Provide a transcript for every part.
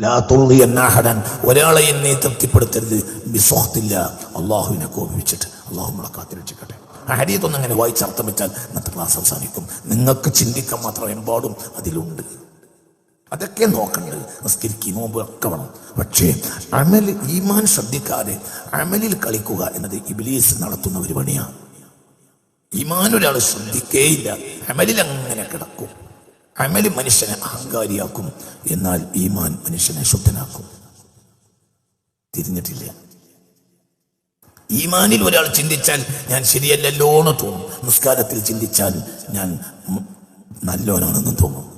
ലാ തുള്ളി എന്നാഹടൻ ഒരാളെയും നീ തൃപ്തിപ്പെടുത്തരുത്. ബിസ്വഹത്തില്ല അള്ളാഹുവിനെ കോപിപ്പിച്ചിട്ട് അള്ളാഹു നമ്മളെ കാത്തിരക്ഷിക്കട്ടെ. ഹരീതൊന്നും അങ്ങനെ വായിച്ചർത്ഥം വെച്ചാൽ ഇന്നത്തെ ക്ലാസ് അവസാനിക്കും. നിങ്ങൾക്ക് ചിന്തിക്കാൻ മാത്രം എമ്പാടും അതിലുണ്ട്. അതൊക്കെ നോക്കണ്ട്. നിസ്കരിക്കുക നോമ്പ് ഒക്കെ വേണം. പക്ഷേ അമൽ ഈമാൻ ശ്രദ്ധിക്കാതെ അമലിൽ കളിക്കുക എന്നത് ഇബിലീസ് നടത്തുന്ന ഒരു പണിയാണ് ഈമാൻ ഒരാൾ ശ്രദ്ധിക്കേയില്ല. അമലിൽ അങ്ങനെ കിടക്കും. അമൽ മനുഷ്യനെ അഹങ്കാരിയാക്കും. എന്നാൽ ഈമാൻ മനുഷ്യനെ ശുദ്ധനാക്കും. തിരിഞ്ഞിട്ടില്ല. ഈമാനിൽ ഒരാൾ ചിന്തിച്ചാൽ ഞാൻ ശരിയല്ലല്ലോ എന്ന് തോന്നും. നിസ്കാരത്തിൽ ചിന്തിച്ചാൽ ഞാൻ നല്ലവനാണെന്ന് തോന്നും.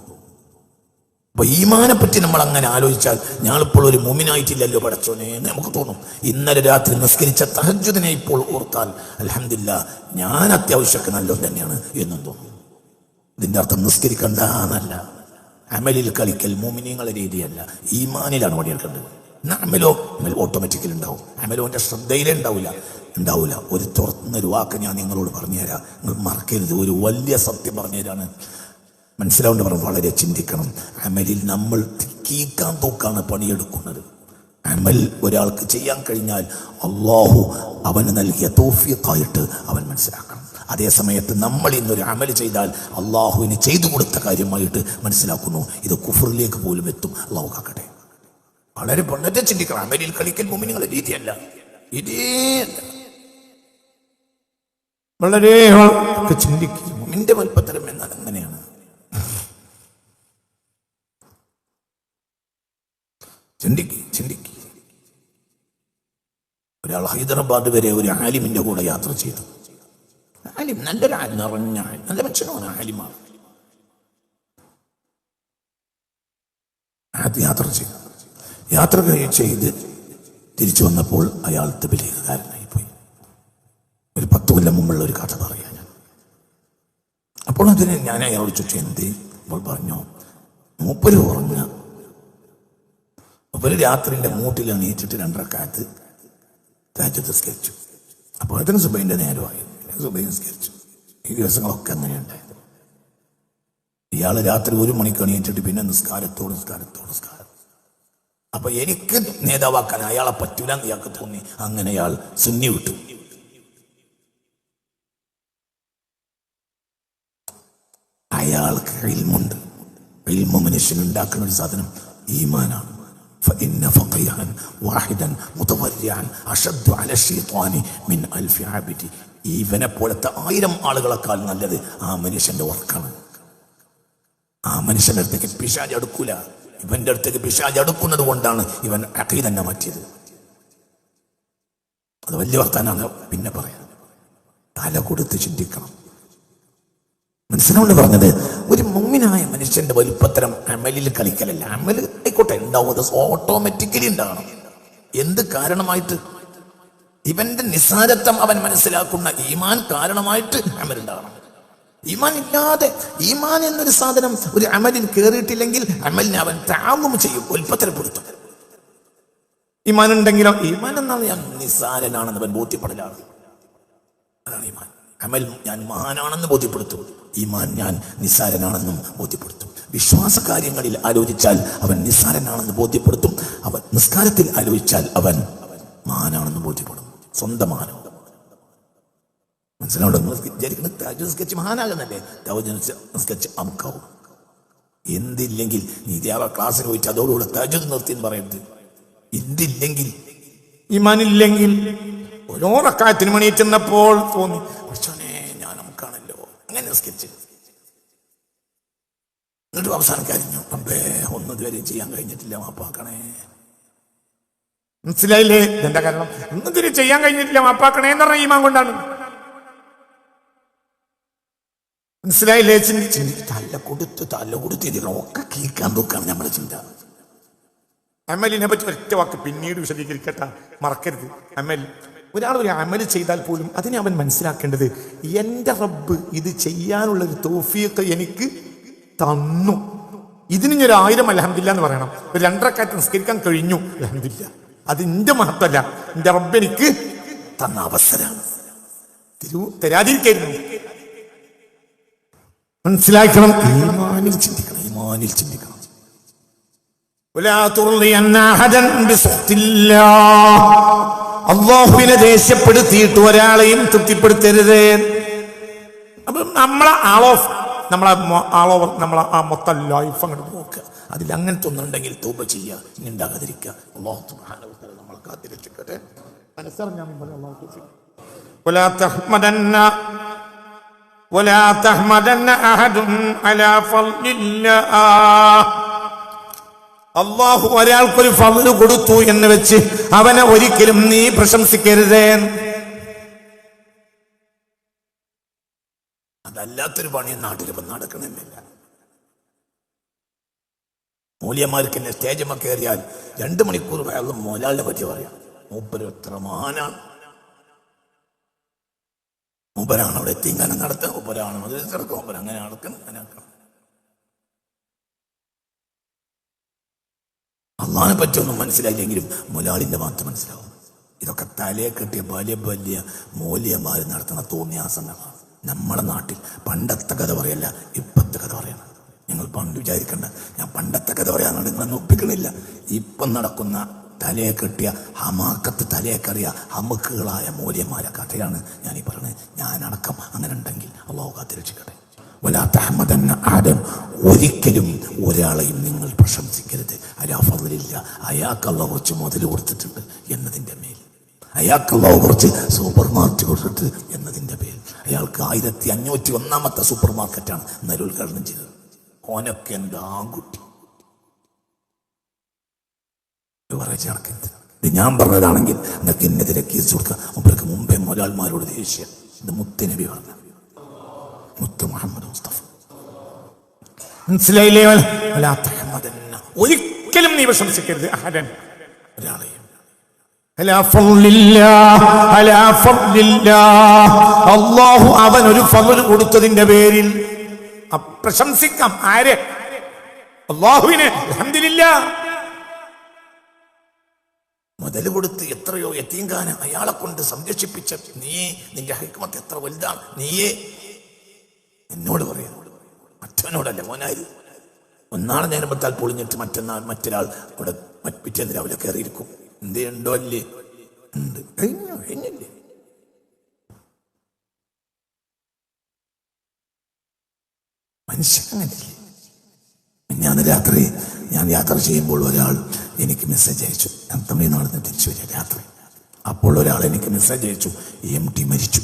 അപ്പൊ ഈമാനെ പറ്റി നമ്മൾ അങ്ങനെ ആലോചിച്ചാൽ ഞാളിപ്പോൾ ഒരു മുമിനായിട്ടില്ലല്ലോ പടച്ചോനെ എന്ന് നമുക്ക് തോന്നും. ഇന്നലെ രാത്രി നിസ്കരിച്ച തഹജുദിനെ ഇപ്പോൾ ഓർത്താൽ അലഹമില്ല ഞാൻ അത്യാവശ്യമൊക്കെ നല്ലത് തന്നെയാണ് എന്നും തോന്നും. ഇതിന്റെ അർത്ഥം നിസ്കരിക്കണ്ട എന്നല്ല. അമലിൽ കളിക്കൽ മോമിനിയങ്ങളെ രീതിയല്ല. ഈമാനിലാണ് പണിയെടുക്കേണ്ടത്. എന്നാ അമലോ? അമൽ ഓട്ടോമാറ്റിക്കലി ഉണ്ടാവും. അമലോന്റെ ശ്രദ്ധയിലേ ഉണ്ടാവില്ല ഉണ്ടാവില്ല ഒരു തുറന്നൊരു വാക്ക് ഞാൻ നിങ്ങളോട് പറഞ്ഞുതരാം. നിങ്ങൾ മറക്കരുത്. ഒരു വലിയ സത്യം പറഞ്ഞുതരാണ്. മനസ്സിലാവേണ്ട പറഞ്ഞു വളരെ ചിന്തിക്കണം. അമലിൽ നമ്മൾ കീക്കാൻ തൂക്കാണ് പണിയെടുക്കുന്നത്. അമൽ ഒരാൾക്ക് ചെയ്യാൻ കഴിഞ്ഞാൽ അള്ളാഹു അവന് നൽകിയ തോഫിയത്തായിട്ട് അവൻ മനസ്സിലാക്കണം. അതേ സമയത്ത് നമ്മൾ ഇന്നൊരു അമൽ ചെയ്താൽ അള്ളാഹുവിന് ചെയ്തു കൊടുത്ത കാര്യമായിട്ട് മനസ്സിലാക്കുന്നു. ഇത് കുഫറിലേക്ക് പോലും എത്തും. അള്ളാഹു കാക്കട്ടെ. വളരെ വളരെ ചിന്തിക്കണം. അമലിൽ കളിക്കൽ മുമിനിങ്ങളുടെ രീതിയല്ല. ഇതേ വളരെ ചിന്തിക്കും. മുമിന്റെ വൽപ്പത്തരം എന്നാൽ അങ്ങനെയാണ്. ചിന്തിക്ക് ചിന്തിക്ക്. ഒരാൾ ഹൈദരാബാദ് വരെ ഒരു ആലിമിന്റെ കൂടെ യാത്ര ചെയ്തു. ആലിം നല്ലൊരു ആലിം നിറഞ്ഞ ആലിം നല്ല മനുഷ്യനാണ് ആലിമാണ് അത് യാത്ര ചെയ്തു. യാത്ര ചെയ്ത് തിരിച്ചു വന്നപ്പോൾ അയാൾ തബിലേഖകാരനായി പോയി. ഒരു പത്ത് കൊല്ലം മുമ്പുള്ള ഒരു കഥ പറയാ ഞാൻ. അപ്പോൾ അതിന് ഞാൻ അയാളോട് ചോദിച്ചു എന്ത്? അപ്പോൾ പറഞ്ഞു മൂപ്പര് ഉറങ്ങ. മൂപ്പര് രാത്രിന്റെ മൂട്ടിൽ എണീറ്റിട്ട് രണ്ടരക്കാലത്ത് രാജ്യത്ത് സ്കരിച്ചു അപ്പോൾ അതിന് സുബൈന്റെ നേരമായി സുബൈൻ സ്കരിച്ചു ഈ ദിവസങ്ങളൊക്കെ അങ്ങനെയുണ്ടായത് ഇയാള് രാത്രി ഒരു മണിക്ക് എണീറ്റിട്ട് പിന്നെ നിസ്കാരത്തോട് നിസ്കാരത്തോട് നിസ്കാരം അപ്പൊ എനിക്ക് നേതാവാക്കാൻ അയാളെ പറ്റൂല എന്ന് ഇയാൾക്ക് തോന്നി അങ്ങനെ അയാൾ സുന്നി വിട്ടു അയാൾക്ക് ഇൽമുണ്ട് ഇൽമ മനുഷ്യൻ ഉണ്ടാക്കുന്ന ഒരു സാധനം ഈമാനാണ് فإن فقيها واحدا متورعا أشد على الشيطان من ألف عابد ഇവനെ പോലത്തെ ആയിരം ആളുകളെക്കാൾ നല്ലത് ആ മനുഷ്യന്റെ വർക്കാണ് ആ മനുഷ്യന്റെ അടുത്തേക്ക് പിശാജ് അടുക്കൂല. ഇവന്റെ അടുത്തേക്ക് പിശാജ് അടുക്കുന്നത് കൊണ്ടാണ് ഇവൻ അക്കൈ തന്നെ മാറ്റിയത്. അത് വലിയ വർത്താനാണ് പിന്നെ പറയാം. തല കൊടുത്ത് ചിന്തിക്കണം. മനസ്സിലാവുന്ന പറഞ്ഞത് ഒരു മുങ്ങിനായ മനുഷ്യന്റെ വലുപ്പത്തരം അമലിൽ കളിക്കലല്ല. അമൽ ആയിക്കോട്ടെ ഉണ്ടാവും അത് ഓട്ടോമാറ്റിക്കലി ഉണ്ടാകണം. എന്ത് കാരണമായിട്ട്? ഇവന്റെ നിസ്സാരത്വം അവൻ മനസ്സിലാക്കുന്ന ഈമാൻ കാരണമായിട്ട് അമലുണ്ടാകണം. ഈമാൻ ഇല്ലാതെ ഈമാൻ എന്നൊരു സാധനം ഒരു അമലിൽ കയറിയിട്ടില്ലെങ്കിൽ അമലിനെ അവൻ താങ്ങും ചെയ്യും ഉൽപ്പത്തിൽപ്പെടുത്തും ഈമാൻ ഉണ്ടെങ്കിലോ ഈമാൻ എന്നാണ് ഞാൻ നിസ്സാരനാണെന്ന് അവൻ ബോധ്യപ്പെടലാണ്. അതാണ് ഈമാൻ. അമൽ ഞാൻ മഹാനാണെന്ന് ബോധ്യപ്പെടുത്തും. ഈമാൻ ഞാൻ നിസ്സാരനാണെന്നും ബോധ്യപ്പെടുത്തും. വിശ്വാസ കാര്യങ്ങളിൽ ആലോചിച്ചാൽ അവൻ നിസ്സാരനാണെന്ന് ബോധ്യപ്പെടുത്തും. അവൻ നിസ്കാരത്തിൽ ആലോചിച്ചാൽ അവൻ മഹാനാണെന്ന് ബോധ്യപ്പെടും. സ്വന്തം മാനോ മനസ്സിലാവുണ്ടോ? വിചാരിക്കുന്നത് താജ് സ്കെച്ച് മഹാനാകുന്നല്ലേ താജ് സ്കെച്ച് അമുക്കാവും. എന്തില്ലെങ്കിൽ നീ ദേവ ക്ലാസ്സിൽ പോയിട്ട് അതോടുകൂടെ താജ് നിർത്തി എന്ന് പറയരുത്. എന്തില്ലെങ്കിൽ? ഇമാനില്ലെങ്കിൽ. ഓരോ റക്കായത്തിന് മണി തോന്നി പക്ഷോനെ ഞാൻ നമുക്കാണല്ലോ അങ്ങനെ സ്കെച്ച് എന്നിട്ട് അവസാനം കഴിഞ്ഞു അമ്പേ ഒന്നും ചെയ്യാൻ കഴിഞ്ഞിട്ടില്ല മാപ്പാക്കണേ മനസ്സിലായില്ലേ? ഇതെന്താ കാരണം? ഒന്നും തിരി ചെയ്യാൻ കഴിഞ്ഞിട്ടില്ല മാപ്പാക്കണേ എന്ന് പറഞ്ഞ ഈമാൻ കൊണ്ടാണ്. മനസ്സിലായില്ലേ ചിന്തിച്ചു തല്ല കൊടുത്ത് തല്ല കൊടുത്ത് ഇതിനൊക്കെ കേൾക്കാൻ നോക്കാം നമ്മുടെ ചിന്ത. അമലിനെ പറ്റി ഒറ്റ വാക്ക് പിന്നീട് വിശദീകരിക്കട്ട? മറക്കരുത്. അമൽ ഒരാൾ ഒരു അമൽ ചെയ്താൽ പോലും അതിനെ അവൻ മനസ്സിലാക്കേണ്ടത് എന്റെ റബ്ബ് ഇത് ചെയ്യാനുള്ള ഒരു തോഫിയൊക്കെ എനിക്ക് തന്നു. ഇതിന് ഞാൻ ഒരു ആയിരം അലഹമില്ല എന്ന് പറയണം. ഒരു രണ്ടരക്കാറ്റ് നിസ്കരിക്കാൻ കഴിഞ്ഞു. അലഹമില്ല അത് എന്റെ മഹത്വല്ല. എന്റെ റബ്ബെനിക്ക് തന്ന അവസരം. തിരു തരാതിരിക്കായിരുന്നു മനസ്സിലാക്കണം. ഈമാനിൽ ചിന്തിക്കണം ഈമാനിൽ ചിന്തിക്കണം. അള്ളാഹുവിനെ ദേഷ്യപ്പെടുത്തിയിട്ട് ഒരാളെയും തൃപ്തിപ്പെടുത്തരുത്. അപ്പൊ നമ്മളെ ആൾ ഓഫ് നമ്മളെ ആൾ ഓവർ നമ്മളെ ആ മൊത്തം ലൈഫ് അങ്ങോട്ട് നോക്കുക അതിൽ അങ്ങനത്തെ ഒന്നുണ്ടെങ്കിൽ തൂപ ചെയ്യുക ഇനി ഉണ്ടാകാതിരിക്കുക. നമ്മൾ നമ്മളെ കാത്തിരക്ഷിക്കട്ടെ. മനസ്സറിഞ്ഞാൽ മുമ്പ് അള്ളാഹു ولا تحمدن أحد على فضل الله അള്ളാഹു ഒരാൾക്കൊരു ഫضل കൊടുത്തു എന്ന് വെച്ച് അവനെ ഒരിക്കലും നീ പ്രശംസിക്കരുതേ അതല്ലാത്തൊരു പണി നാട്ടിൽ ഇപ്പം നടക്കണമെന്നില്ല. മൂല്യന്മാർക്ക് എന്നെ സ്റ്റേജ് കയറിയാൽ രണ്ട് മണിക്കൂർ അയാളും മോലാളിനെ പറ്റി പറയാം. മൂപ്പര് എത്ര മഹാനാണ്. മൂപ്പരാണ് അവിടെ എത്തിങ്കാനം നടത്തുക മൂപ്പരാണ് അത് കിടക്കുക മൂപ്പര അങ്ങനെ നടക്കണം അങ്ങനെ നടക്കണം അള്ളാഹിനെ പറ്റിയൊന്നും മനസ്സിലായില്ലെങ്കിലും മുലാളിന്റെ മാത്രം മനസ്സിലാവും. ഇതൊക്കെ തലയെ കെട്ടിയ വലിയ വലിയ മൂല്യന്മാർ നടത്തുന്ന തോന്നിയാസങ്ങളാണ്. നമ്മുടെ നാട്ടിൽ പണ്ടത്തെ കഥ പറയല്ല ഇപ്പത്തെ കഥ പറയണം. നിങ്ങൾ പണ്ട് വിചാരിക്കണ്ട ഞാൻ പണ്ടത്തെ കഥ പറയാനാണ് നിങ്ങളെ ഒപ്പിക്കണില്ല ഇപ്പം നടക്കുന്ന തലയെ കെട്ടിയ ഹമാക്കത്ത് തലയെ കറിയ ഹമുക്കുകളായ മൂല്യന്മാരെ കഥയാണ് ഞാൻ ഈ പറയുന്നത് ഞാനടക്കം അങ്ങനെ ഉണ്ടെങ്കിൽ അള്ളാഹു കാത്തിരക്ഷിക്കട്ടെ. അഹമ്മദ് ആദം ഒരിക്കലും ഒരാളെയും നിങ്ങൾ പ്രശംസിക്കരുത്. അലാഫതിലില്ല അയാൾക്കുള്ള കുറച്ച് മുതൽ കൊടുത്തിട്ടുണ്ട് എന്നതിന്റെ മേൽ. അയാൾക്കുള്ള കുറച്ച് സൂപ്പർ മാർക്കറ്റ് കൊടുത്തിട്ട് എന്നതിന്റെ പേരിൽ അയാൾക്ക് ആയിരത്തി അഞ്ഞൂറ്റി ഒന്നാമത്തെ സൂപ്പർ മാർക്കറ്റാണ് നല്ല ഉദ്ഘാടനം ചെയ്തത്. ഓനൊക്കെ നടക്കരുത് ഇത് ഞാൻ പറഞ്ഞതാണെങ്കിൽ നിനക്ക് ഇന്നെതിരെ കേസ് കൊടുക്കുക അവർക്ക് മുമ്പേ മൊരാൾമാരോട് ദേഷ്യം. ഇത് മുത്തനബി പറഞ്ഞു. മുത്ത് മുഹമ്മദ് മുസ്തഫ. മനസ്സിലായില്ലേ. ഒരിക്കലും നീ വിഷമിക്കരുത് ഒരാളെയും അലാ ഫضലില്ലാഹ്, അലാ ഫضലില്ലാഹ്. അള്ളാഹു അവൻ ഒരു ഫലു കൊടുത്തതിന്റെ പേരിൽ പ്രശംസിക്കാം. ആരെ? അള്ളാഹുവിനെ മുതൽ കൊടുത്ത് എത്രയോ എത്തീങ്കാന അയാളെ കൊണ്ട് സംരക്ഷിപ്പിച്ച നീ നിന്റെ ഹൈക്കമത്ത് എത്ര വലുതാണ്? നീയേ. എന്നോട് പറയാം. മറ്റവനോടല്ല മോനായി നേരം പത്താൽ പൊളിഞ്ഞിട്ട് മറ്റന്നാൾ മറ്റൊരാൾ അവിടെ പിറ്റേന്ന് രാവിലെ കയറിയിരിക്കും. എന്തേ അല്ലേ ഉണ്ട് കഴിഞ്ഞു? കഴിഞ്ഞില്ലേ? മനുഷ്യൻ ഞാൻ രാത്രി ഞാൻ യാത്ര ചെയ്യുമ്പോൾ ഒരാൾ എനിക്ക് മെസ്സേജ് അയച്ചു. ഞാൻ തമിഴ്നാട് നിന്ന് തിരിച്ചു വരിക രാത്രി. അപ്പോൾ ഒരാൾ എനിക്ക് മെസ്സേജ് അയച്ചു. എം ടി മരിച്ചു.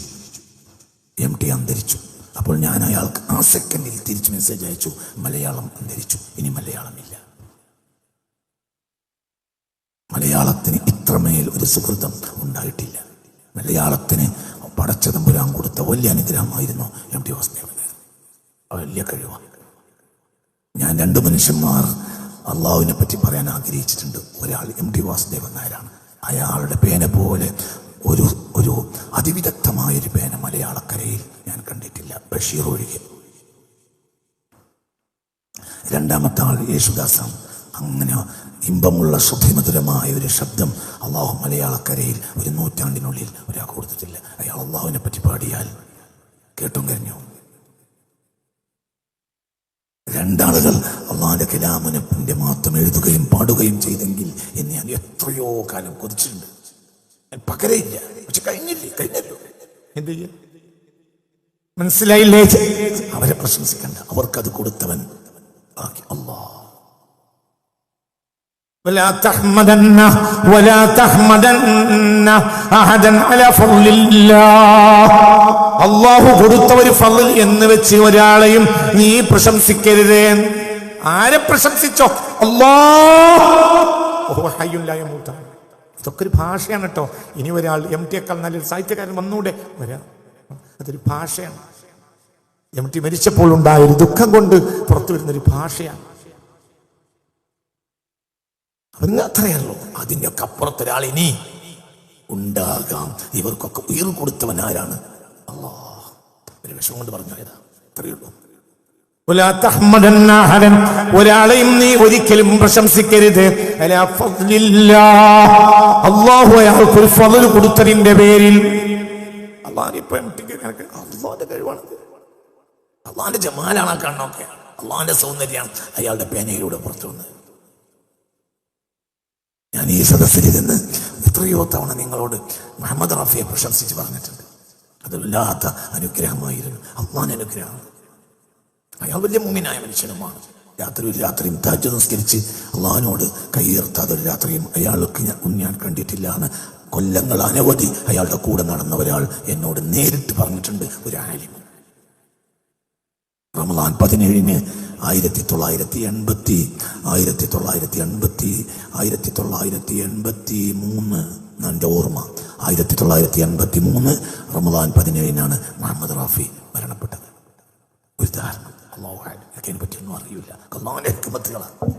എം ടി അന്തരിച്ചു. അപ്പോൾ ഞാൻ അയാൾക്ക് ആ സെക്കൻഡിൽ തിരിച്ച് മെസ്സേജ് അയച്ചു. മലയാളം അന്തരിച്ചു. ഇനി മലയാളമില്ല. മലയാളത്തിന് ഇത്രമേൽ ഒരു സുഹൃതം ഉണ്ടായിട്ടില്ല. മലയാളത്തിന് പടച്ചതമ്പുരാൻ കൊടുത്ത വലിയ അനുഗ്രഹമായിരുന്നു എം ടി വാസുദേവൻ വലിയ കഴിവാണ്. ഞാൻ രണ്ട് മനുഷ്യന്മാർ അള്ളാഹുവിനെ പറ്റി പറയാൻ ആഗ്രഹിച്ചിട്ടുണ്ട്. ഒരാൾ എം ടി വാസുദേവൻ നായരാണ്. അയാളുടെ പേന പോലെ ഒരു ഒരു അതിവിദഗ്ധമായ ഒരു പേന മലയാളക്കരയിൽ ഞാൻ കണ്ടിട്ടില്ല. ബഷീർ ഒഴികെ. രണ്ടാമത്തെ ആൾ യേശുദാസാണ് അങ്ങനെ ഇമ്പമുള്ള ശുദ്ധിമധുരമായ ഒരു ശബ്ദം അള്ളാഹു മലയാളക്കരയിൽ ഒരു നൂറ്റാണ്ടിനുള്ളിൽ ഒരാൾ കൊടുത്തിട്ടില്ല. അയാൾ അള്ളാഹുവിനെ പറ്റി പാടിയാൽ കേട്ടും കഴിഞ്ഞു രണ്ടാളുകൾ അള്ളാന്റെ കലാമനപ്പിന്റെ മാത്രം എഴുതുകയും പാടുകയും ചെയ്തെങ്കിൽ എന്നെ ഞാൻ എത്രയോ കാലം കൊതിച്ചിട്ടുണ്ട്. പകരയില്ല. പക്ഷെ കഴിഞ്ഞില്ലേ? കഴിഞ്ഞല്ലോ. എന്ത് ചെയ്യും? മനസ്സിലായില്ലേ? അവരെ പ്രശംസിക്കണ്ട. അവർക്കത് കൊടുത്തവൻ ബാക്കി അള്ളാ. ولا تحمدن ولا تحمدن احدا على فضل الله. الله കൊടുത്ത ഒരു ഫള്ളിൽ എന്ന് വെച്ച് ഒരാളെയും നീ പ്രശംസിക്കരുത്. ആരെ പ്രശംസിച്ചോ? അള്ളാഹുല്ലായ്മൂത്താണ് ഇതൊക്കെ ഒരു ഭാഷയാണ് കേട്ടോ. ഇനി ഒരാൾ എം ടിയേക്കാൾ നല്ലൊരു സാഹിത്യകാരൻ വന്നൂടെ? വരാ. അതൊരു ഭാഷയാണ്. എം ടി മരിച്ചപ്പോൾ ഉണ്ടായ ഒരു ദുഃഖം കൊണ്ട് പുറത്തു വരുന്ന ഒരു ഭാഷയാണ്. അതിന് അത്രയല്ലോ അതിന്റെയൊക്കെ അപ്പുറത്തൊരാൾ ഇനി ഉണ്ടാകാം. ഇവർക്കൊക്കെ ഉയർ കൊടുത്തവൻ ആരാണ്? ഒരു വിഷമം കൊണ്ട് പറഞ്ഞതാ അത്രയുള്ളൂ ഒരാളെയും നീ ഒരിക്കലും പ്രശംസിക്കരുത്. അള്ളാഹു അയാൾക്ക് ഒരു ഫലൽ കൊടുത്തതിന്റെ പേരിൽ. അള്ളാന്റെ കഴിവാണ് അള്ളാഹിന്റെ ജമാലാണ് കണ്ണൊക്കെ അള്ളാന്റെ സൗന്ദര്യമാണ് അയാളുടെ പേനയിലൂടെ പുറത്തു വന്നത് ഞാൻ ഈ സദസ്സിൽ നിന്ന് എത്രയോ തവണ നിങ്ങളോട് മുഹമ്മദ് റഫിയെ പ്രശംസിച്ച് പറഞ്ഞിട്ടുണ്ട്. അത് വല്ലാത്ത അനുഗ്രഹമായിരുന്നു. അള്ളാൻ അനുഗ്രഹം അയാൾ വലിയ മുമ്മിനായ മനുഷ്യനുമാണ്. രാത്രി ഒരു രാത്രിയും താജ് നിസ്കരിച്ച് അള്ളഹാനോട് കൈയേർത്താതെ ഒരു രാത്രിയും അയാൾക്ക് ഞാൻ ഞാൻ കണ്ടിട്ടില്ല എന്ന് കൊല്ലങ്ങൾ അനവധി അയാളുടെ കൂടെ നടന്ന ഒരാൾ എന്നോട് നേരിട്ട് പറഞ്ഞിട്ടുണ്ട്. ഒരു ആലിമ റമദാൻ പതിനേഴിന് ആയിരത്തി തൊള്ളായിരത്തി എൺപത്തി ആയിരത്തി തൊള്ളായിരത്തി എൺപത്തി ആയിരത്തി തൊള്ളായിരത്തി എൺപത്തി മൂന്ന് എന്റെ ഓർമ്മ. ആയിരത്തി തൊള്ളായിരത്തി എൺപത്തി മൂന്ന് റമദാൻ പതിനേഴിനാണ് മുഹമ്മദ് റാഫി മരണപ്പെട്ടത്. ഒരു ധാരണ അള്ളാഹു എനിക്ക് അതിനെ പറ്റിയൊന്നും അറിയില്ല. ഹെക്കുമത്തുകളാണ്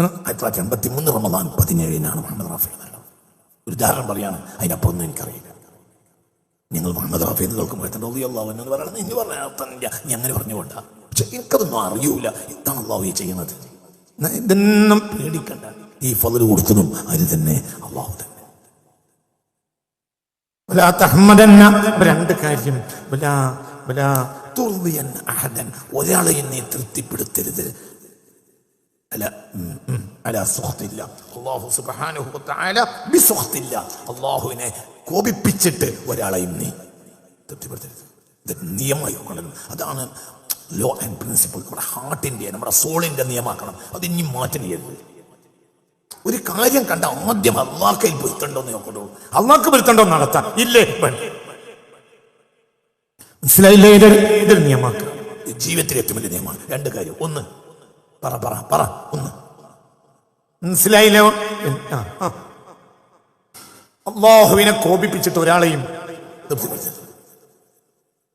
ആയിരത്തി തൊള്ളായിരത്തി എൺപത്തി മൂന്ന് റമദാൻ പതിനേഴിനാണ് മുഹമ്മദ് റാഫി മരണം. ഒരു ഉദാഹരണം പറയാണ്. അതിനപ്പുറമൊന്നും എനിക്കറിയില്ല. നിങ്ങൾ മുഹമ്മദ് റാഫി എന്ന് കേൾക്കുമ്പോൾ അള്ളാഹു എന്ന് പറയണമെന്ന് ഇനി പറഞ്ഞ അർത്ഥം ഇല്ല നീ അങ്ങനെ പറഞ്ഞുകൊണ്ടാ. പക്ഷെ എനിക്കതൊന്നും അറിയൂല. ഇതാണ് അള്ളാഹു ചെയ്യുന്നത്. ഇതെന്നും പേടിക്കണ്ട. ഈ ഫതിൽ കൊടുക്കുന്നു അത് തന്നെ അള്ളാഹു തന്നെ. രണ്ട് കാര്യം. വലാ വലാ തുർദിയൻ അഹദൻ. ഒരാളെയും നീ തൃപ്തിപ്പെടുത്തരുത്. അള്ളാഹു അള്ളാഹുവിനെ കോപിപ്പിച്ചിട്ട് ഒരാളെയും നീ തൃപ്തിപ്പെടുത്തരുത്. ഇത് നിയമമായി അതാണ് ലോ ആൻഡ് പ്രിൻസിപ്പിൾ നമ്മുടെ ഹാർട്ടിന്റെ നമ്മുടെ സോളിന്റെ നിയമാക്കണം. അത് മാറ്റം ചെയ്യരുത് ഒരു കാര്യം കണ്ട ആദ്യം അള്ളാഹയിൽ പൊരുത്തണ്ടോ എന്ന് നോക്കണോ അള്ളാഹ് പൊരുത്തണ്ടോ നടത്താം ഇല്ലേ? മനസ്സിലായില്ലേ? ഇതൊരു ഇതൊരു നിയമാക്കുക ജീവിതത്തിലെ ഏറ്റവും വലിയ നിയമമാണ്. രണ്ട് കാര്യം. ഒന്ന് പറ പറ പറ. ഒന്ന്. മനസ്സിലായില്ലോ. അള്ളാഹുവിനെ കോപിപ്പിച്ചിട്ട് ഒരാളെയും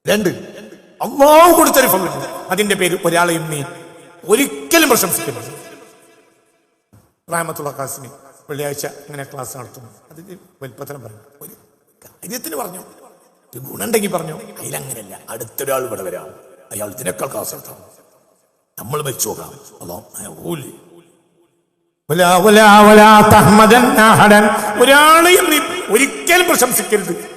രണ്ട് അള്ളാഹു കൊടുത്തൊരു ഫലം അതിന്റെ പേര് ഒരാളെയും നീ ഒരിക്കലും പ്രശംസിക്കരുത്. റാമത്തുള്ള കാസിനി വെള്ളിയാഴ്ച ഇങ്ങനെ ക്ലാസ് നടത്തുന്നു. അത് വലിപ്പത്തരം പറഞ്ഞു ഒരു കാര്യത്തിന് പറഞ്ഞു. ഗുണുണ്ടെങ്കിൽ പറഞ്ഞു. അതിലങ്ങനെയല്ല അടുത്തൊരാൾ ഇവിടെ വരാം. അയാൾ ഇതിനേക്കാൾ ക്ലാസ് നടത്താം നമ്മൾ വെച്ച് നോക്കാം അതോ അഹദൻ. ഒരാളെയും ഒരിക്കലും പ്രശംസിക്കരുത്.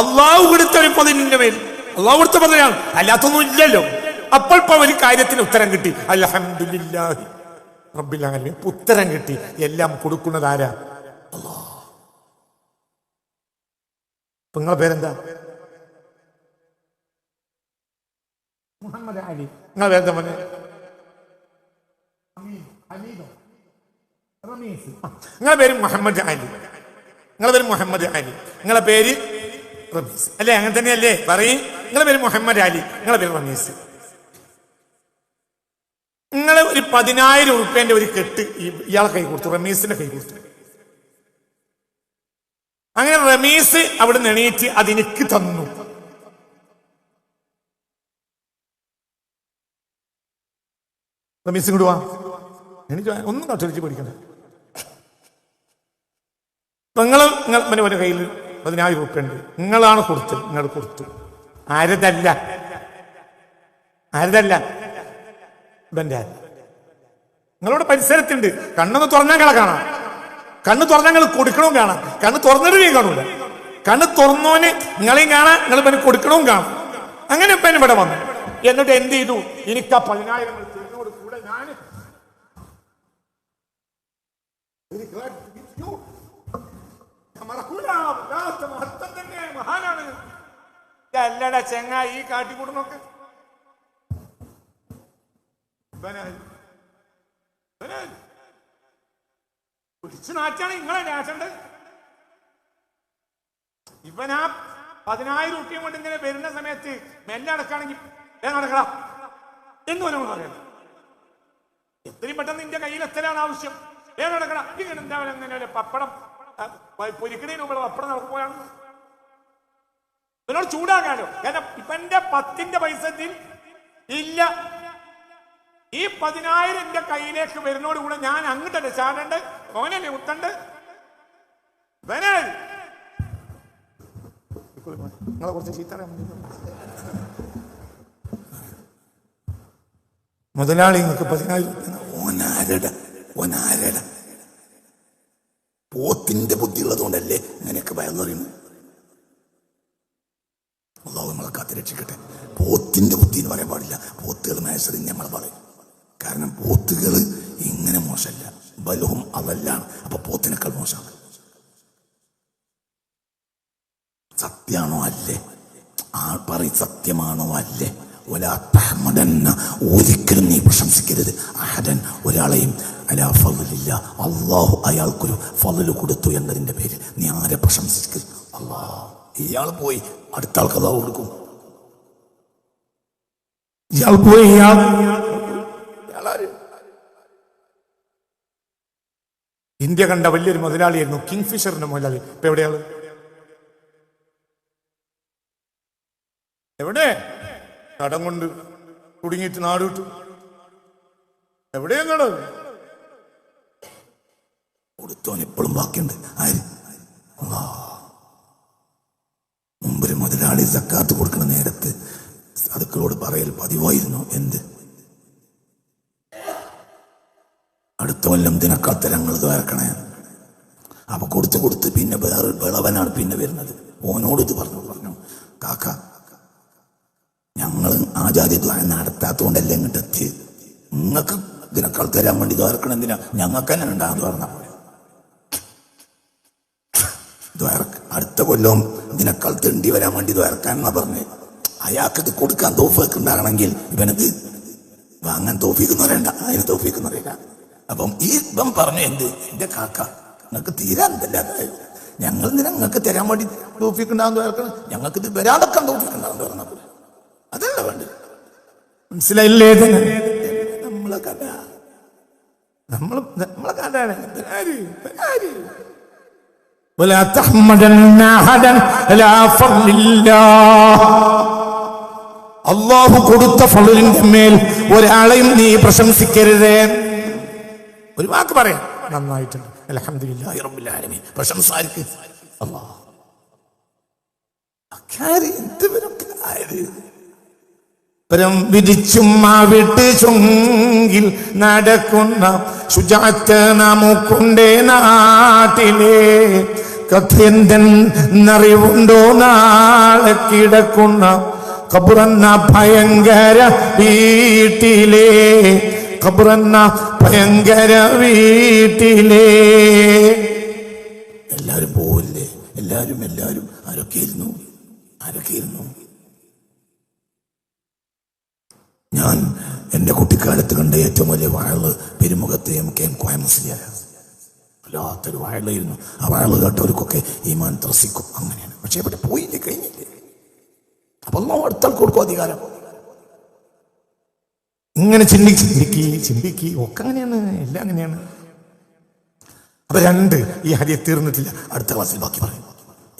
അള്ളാഹു കൊടുത്തൊരു പതിനിന്റെ മേൽ. അള്ളാഹു കൊടുത്ത പതിനാണ് അല്ലാത്തൊന്നും ഇല്ലല്ലോ. അപ്പോൾ ഒരു കാര്യത്തിന് ഉത്തരം കിട്ടി. അൽഹംദുലില്ലാഹി റബ്ബിൽ ആലമീൻ. ഉത്തരം കിട്ടി. എല്ലാം കൊടുക്കുന്നത് ആരാ? നിങ്ങളെ പേരെന്താ? മുഹമ്മദ് അലി. നിങ്ങളെ പേരെന്താ മോനെ? നിങ്ങളെ പേര് മുഹമ്മദ് അലി. നിങ്ങളെ പേര് മുഹമ്മദ് അലി. നിങ്ങളെ പേര് റമീസ്. അല്ലേ അങ്ങനെ തന്നെയല്ലേ? പറയും. നിങ്ങളെ പേര് മുഹമ്മദ് അലി. നിങ്ങളെ പേര് റമീസ്. നിങ്ങൾ ഒരു പതിനായിരം ഉറുപ്പ്യന്റെ ഒരു കെട്ട് ഇയാളെ കൈ കൊടുത്തു റമീസിന്റെ കൈ കൊടുത്തു. അങ്ങനെ റമീസ് അവിടെ എണീറ്റ് അതെനിക്ക് തന്നു. റമീസ് കൊടുവാ എനിക്ക് ഒന്നും കട്ടടിച്ച് പഠിക്കണ്ട നിങ്ങൾ നിങ്ങൾ പിന്നെ ഒരു കയ്യിൽ പതിനായിരം രൂപ ഉണ്ട് നിങ്ങളാണ് കൊടുത്തത്. നിങ്ങൾ കൊടുത്തു. ആരതല്ല. ആരതല്ല. ഇവന്റെ നിങ്ങളുടെ പരിസരത്തുണ്ട്. കണ്ണൊന്ന് തുറന്നാൽ കള കാണാം. കണ്ണ് തുറന്നാൽ നിങ്ങൾ കൊടുക്കണവും കാണാം. കണ്ണ് തുറന്നിടുകയും കാണൂല. കണ്ണ് തുറന്നോന് നിങ്ങളെയും കാണാം. നിങ്ങൾ പിന്നെ കൊടുക്കണവും കാണാം. അങ്ങനെ പിന്നെ ഇവിടെ വന്നു. എന്നിട്ട് എന്ത് ചെയ്തു? എനിക്ക് ആ പതിനായിരം കൂടെ ഞാൻ വല്ലാത്ത മഹത്വം തന്നെ മഹാനാണ് അല്ലട ചെങ്ങ ഈ കാട്ടിക്കൂടുന്നൊക്കെ. പിടിച്ചു നാറ്റാണ് നിങ്ങളെ നാശണ്ട് ഇവനാ പതിനായിരം റുപ്യ കൊണ്ട് ഇങ്ങനെ വരുന്ന സമയത്ത് മെല്ലെ അടക്കാണെങ്കിൽ വേഗം നടക്കടാ. എന്ന് നമ്മൾ പറയണം എത്രയും പെട്ടെന്ന് നിന്റെ കയ്യിൽ എത്രയാണ് ആവശ്യം? വേഗം നടക്കണം ഇങ്ങനെ എന്താ അങ്ങനെ പപ്പടം പൊരിക്കണേന് മുമ്പ് അപ്പുറം നടക്കുമ്പോഴാണ് ഇവനോട് ചൂടാകാനോ? കാരണം ഇവന്റെ പത്തിന്റെ പൈസ ഇതിൽ ഇല്ല. ഈ പതിനായിരം എന്റെ കയ്യിലേക്ക് വരുന്നോട് കൂടെ ഞാൻ അങ്ങോട്ടല്ലേ ചാടണ്ട്. മോനല്ലേ കുറച്ച് ചീത്ത മുതലാളി നിങ്ങൾക്ക് പതിനായിരം ഓനാരട ഓനാരട പോത്തിന്റെ ബുദ്ധി ബുദ്ധിയുള്ളതുകൊണ്ടല്ലേ അങ്ങനെയൊക്കെ ഭയന്നറിയുന്നു അള്ളാഹു നമ്മളെ കാത്തിരക്ഷിക്കട്ടെ പോത്തിന്റെ ബുദ്ധി എന്ന് പറയാൻ പാടില്ല. പോത്തുകൾ മനസ്സിൽ നമ്മൾ പറയും. കാരണം പോത്തുകൾ ഇങ്ങനെ മോശമല്ല. ബലവും അതല്ലാണ്. അപ്പൊ പോത്തിനേക്കാൾ മോശമാണ്. സത്യമാണോ അല്ലേ? ആ പറയും സത്യമാണോ അല്ലേ? ഒരിക്കലും നീ പ്രശംസിക്കരുത്. അഹദൻ ഒരാളെയും അലാ ഫضലില്ല അള്ളാഹു അയാൾക്കൊരു ഫലല് കൊടുത്തു എന്നതിന്റെ പേര് നീ ആരെ പ്രശംസിക്കരുത് അള്ളാ ഇയാൾ പോയി അടുത്ത ആൾക്ക് കൊടുക്കും. ഇയാൾ പോയി ഇയാൾ ഇന്ത്യ കണ്ട വലിയൊരു മുതലാളിയായിരുന്നു. കിങ് ഫിഷറിന്റെ മുതലാളി. ഇപ്പൊ എവിടെയാണ് എവിടെ? കടം കൊണ്ട് കുടുങ്ങിയിട്ട് നാട് വിട്ടു എവിടെയാണ് കൊടുത്തോൻ എപ്പോഴും ബാക്കിയുണ്ട് ആര്. മുമ്പൊരു മുതലാളി സക്കാത്ത് കൊടുക്കുന്ന നേരത്ത് സതുക്കളോട് പറയൽ പതിവായിരുന്നു. എന്ത്? അടുത്ത കൊല്ലം ദിനക്കാൽ തരങ്ങൾ തയ്ക്കണേ അപ്പൊ കൊടുത്ത് കൊടുത്ത് പിന്നെ വേറെ വിളവനാണ് പിന്നെ വരുന്നത്. ഓനോട് ഇത് പറഞ്ഞു പറഞ്ഞു. കാക്ക ഞങ്ങൾ ആചാര്യദ്വാരം നടത്താത്തതുകൊണ്ടല്ലേ ഇങ്ങോട്ട് എത്തി നിങ്ങൾക്ക് ഇതിനേക്കാൾ തരാൻ വേണ്ടി ദ്വാരക്കണം എന്തിനാ? ഞങ്ങൾക്ക് തന്നെ ഉണ്ടാകും ദ്വാരണ പോലെ ദ്വാരക്ക അടുത്ത കൊല്ലം ഇതിനേക്കാൾ തെണ്ടി വരാൻ വേണ്ടി ദ്വാരക്കാൻ എന്നാ പറഞ്ഞ്. അയാൾക്ക് ഇത് കൊടുക്കാൻ തോഫൊക്കെ ഉണ്ടാകണമെങ്കിൽ ഇവനത് വാങ്ങാൻ തോഫിക്കുന്ന പറയണ്ട അതിന് തോഫിക്കുന്ന പറയില്ല അപ്പം ഈ ഇപ്പം പറഞ്ഞു എന്ത്? എന്റെ കാക്ക നിങ്ങൾക്ക് തീരാൻ എന്തല്ല ഞങ്ങൾ നിങ്ങൾക്ക് തരാൻ വേണ്ടി തോഫിക്കുണ്ടാകുന്ന ഞങ്ങൾക്ക് ഇത് വരാതൊക്കെ തോഫിക്കുണ്ടാകുന്ന പറഞ്ഞ പോലെ അതല്ല വേണ്ടത് മനസ്സിലായില്ലേ ഇത്? നമ്മളെ കഥ നമ്മൾ നമ്മളെ കഥയാണ് ആര്? ആര്? ولا تحمدن أحدا على فضل الله അള്ളാഹു കൊടുത്ത ഫളിന്റെ മേൽ ഒരാളെയും നീ പ്രശംസിക്കരുത് ഒരു വാക്ക് പറയാം നന്നായിട്ടുണ്ട് അലഹമില്ല ഇലാഹി റബ്ബിൽ ആലമീൻ പ്രശംസാർക്ക് അല്ലാ പരം വിധിച്ചും മാവിട്ട് ചുങ്കിൽ നടക്കുന്ന ശുചാത്ത നമുക്കുണ്ടേ നാട്ടിലെ. കഥയെന്തെന്നറിവുണ്ടോ നാളെ കിടക്കുന്ന കബുറന്ന ഭയങ്കര വീട്ടിലെ. കബുറന്ന ഭയങ്കര വീട്ടിലെ. എല്ലാവരും പോവില്ലേ? എല്ലാവരും എല്ലാവരും ആരൊക്കെ ഇരുന്നു? ആരൊക്കെ ഇരുന്നു? ഞാൻ എന്റെ കുട്ടിക്കാലത്ത് കണ്ട ഏറ്റവും വലിയ വയൾ പെരുമുഖത്തെ എം കെ എം കോയമുസ്ലിയ വല്ലാത്തൊരു വാഴലായിരുന്നു ആ വയൾ കേട്ടവർക്കൊക്കെ ഈമാൻ ത്രസിക്കും. അങ്ങനെയാണ്. പക്ഷെ ഇവിടെ പോയില്ലേ? കഴിഞ്ഞില്ലേ? അപ്പൊ അടുത്താൽ കൊടുക്കും അധികാരം. ഇങ്ങനെ ചിന്തി ചിന്തിക്കി ചിന്തിക്കി. ഒക്കെ അങ്ങനെയാണ്. എല്ലാം അങ്ങനെയാണ്. അപ്പൊ രണ്ട് ഈ ഹരി തീർന്നിട്ടില്ല. അടുത്ത ക്ലാസ്സിൽ ബാക്കി പറയും.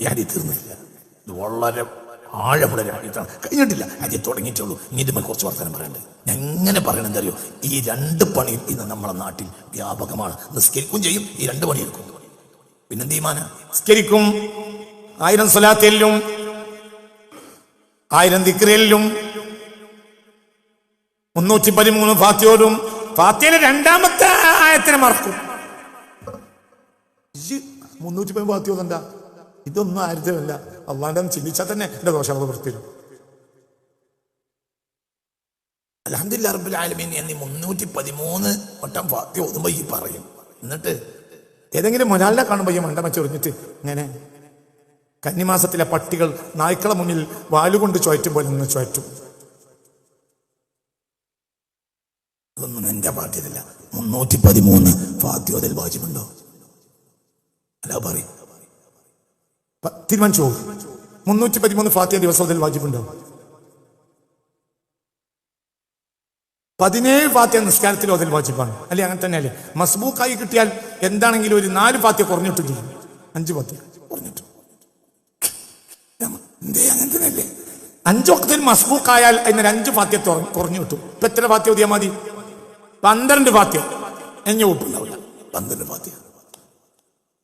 ഈ ഹരി തീർന്നിട്ടില്ല. ഇത് വളരെ ആഴമുള്ള ഒരു അരിത്താണ് കഴിഞ്ഞിട്ടില്ല. അരി തുടങ്ങിയിട്ടുള്ളൂ. ഇനി ഇതുമ്പോൾ കുറച്ച് വർത്തമാനം പറയണ്ടേ ഞാൻ എങ്ങനെ പറയണമെന്ന് അറിയോ? ഈ രണ്ട് പണി ഇന്ന് നമ്മുടെ നാട്ടിൽ വ്യാപകമാണ്. നിസ്കരിക്കും ചെയ്യും. ഈ രണ്ട് പണി എടുക്കും. പിന്നെ തീമാന നിസ്കരിക്കും ആയിരം സ്വലാത്തിലും ആയിരം ദിക്രയിലും മുന്നൂറ്റി പതിമൂന്ന് ഫാത്തിയോടും ഫാത്തിയുടെ രണ്ടാമത്തെ ആയത്തിനെ മറക്കും. മുന്നൂറ്റി പതിമൂന്ന് ഫാത്തിയോതെന്താ ഇതൊന്നും ആരുതല്ല അള്ളാന്റെ ചിന്തിച്ചാൽ തന്നെ എന്റെ ദോഷം വൃത്തിയിലും അലഹദില്ല റബ്ബുൽ ആലമീൻ എന്നീ മുന്നൂറ്റി പതിമൂന്ന് വട്ടം ഫാത്തി ഓതുമ്പോ ഈ പറയും. എന്നിട്ട് ഏതെങ്കിലും മുനാലിനെ കാണുമ്പോൾ ഈ മണ്ട വെച്ചൊറിഞ്ഞിട്ട് ഇങ്ങനെ കന്നിമാസത്തിലെ പട്ടികൾ നായ്ക്കളെ മുന്നിൽ വാലുകൊണ്ട് പോലെ നിന്ന് ചുഴറ്റും അതൊന്നും എന്റെ പാട്ടിയതല്ല മുന്നൂറ്റി പതിമൂന്ന് ഫാത്തി ഓതൽ വാജിബുണ്ടോ? അല്ല പറയും. തീരുമാനിച്ചു? മുന്നൂറ്റി പതിമൂന്ന് ഫാത്തിയ ദിവസം അതിൽ വാജിബുണ്ടോ? പതിനേഴ് ഫാത്തിയ നിസ്കാരത്തിൽ അതിൽ വാജിബാണ്. അല്ലെ അങ്ങനെ തന്നെ അല്ലേ മസ്ബൂക്കായി കിട്ടിയാൽ എന്താണെങ്കിലും ഒരു നാല് ഫാത്തിയ കുറഞ്ഞിട്ടും ചെയ്യും അഞ്ച് ഫാത്തിയ കുറഞ്ഞിട്ടു. എന്തേ അങ്ങനെ തന്നെയല്ലേ? അഞ്ച് വക്തിൽ മസ്ബൂക്കായാൽ അതിന് അഞ്ച് ഫാത്തിയ കുറഞ്ഞു കിട്ടും ഇപ്പൊ എത്ര ഫാത്തിയ ഓതിയാൽ മതി? പന്ത്രണ്ട് ഫാത്തിയ എഞ്ഞ ഒട്ടുണ്ടാവില്ല പന്ത്രണ്ട് ഫാത്തിയ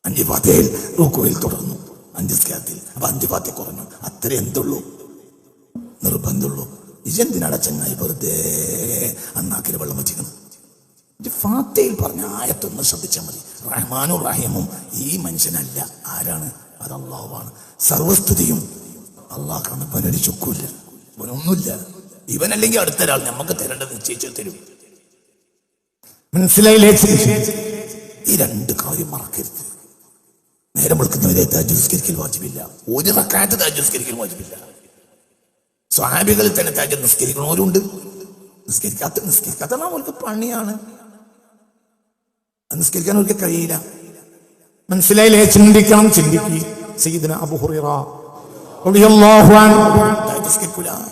അഞ്ച് ഫാത്തിയയിൽ തുടർന്നു. അഞ്ച് സ്കാത്തിൽ അപ്പൊ ഫാത്തിയ കുറഞ്ഞു. അത്ര എന്തുള്ളൂ? നിർബന്ധമുള്ളൂ. ഇജെന്തിനാട ചങ്ങായി വെറുതെ അന്നാക്കിൽ വെള്ളം വച്ചിരുന്നു ഫാത്തയിൽ പറഞ്ഞ ആയത്തൊന്ന് ശ്രദ്ധിച്ചാൽ മതി. റഹ്മാനും റഹീമും ഈ മനുഷ്യനല്ല. ആരാണ്? അത് അള്ളാഹുവാണ്. സർവസ്തുതിയും അള്ളാഹ്ക്കാണ്. ഇവനൊരു ചുക്കുമില്ല ഇവനൊന്നുമില്ല. ഇവനല്ലെങ്കിൽ അടുത്ത ഒരാൾ നമുക്ക് തരേണ്ടത് നിശ്ചയിച്ചു തരും. മനസ്സിലായില്ലേ? ഈ രണ്ട് കാര്യം മറക്കരുത്. നേരം വെളുക്കുന്നവരെ താജുസ്കരിക്കൽ വാജിബില്ല. ഒരു റക്കാത്ത് താജുസ്കരിക്കൽ വാജിബില്ല. സ്വാഭികളിൽ തന്നെ താജ് നിസ്കരിക്കണവരുണ്ട് നിസ്കരിക്കാത്ത നിസ്കരിക്കാത്ത അവർക്ക് പണിയാണ്. നിസ്കരിക്കാൻ അവർക്ക് കഴിയില്ല. മനസ്സിലായില്ലേ? ചിന്തിക്കണം ചിന്തിക്കുക സയ്യിദ്ന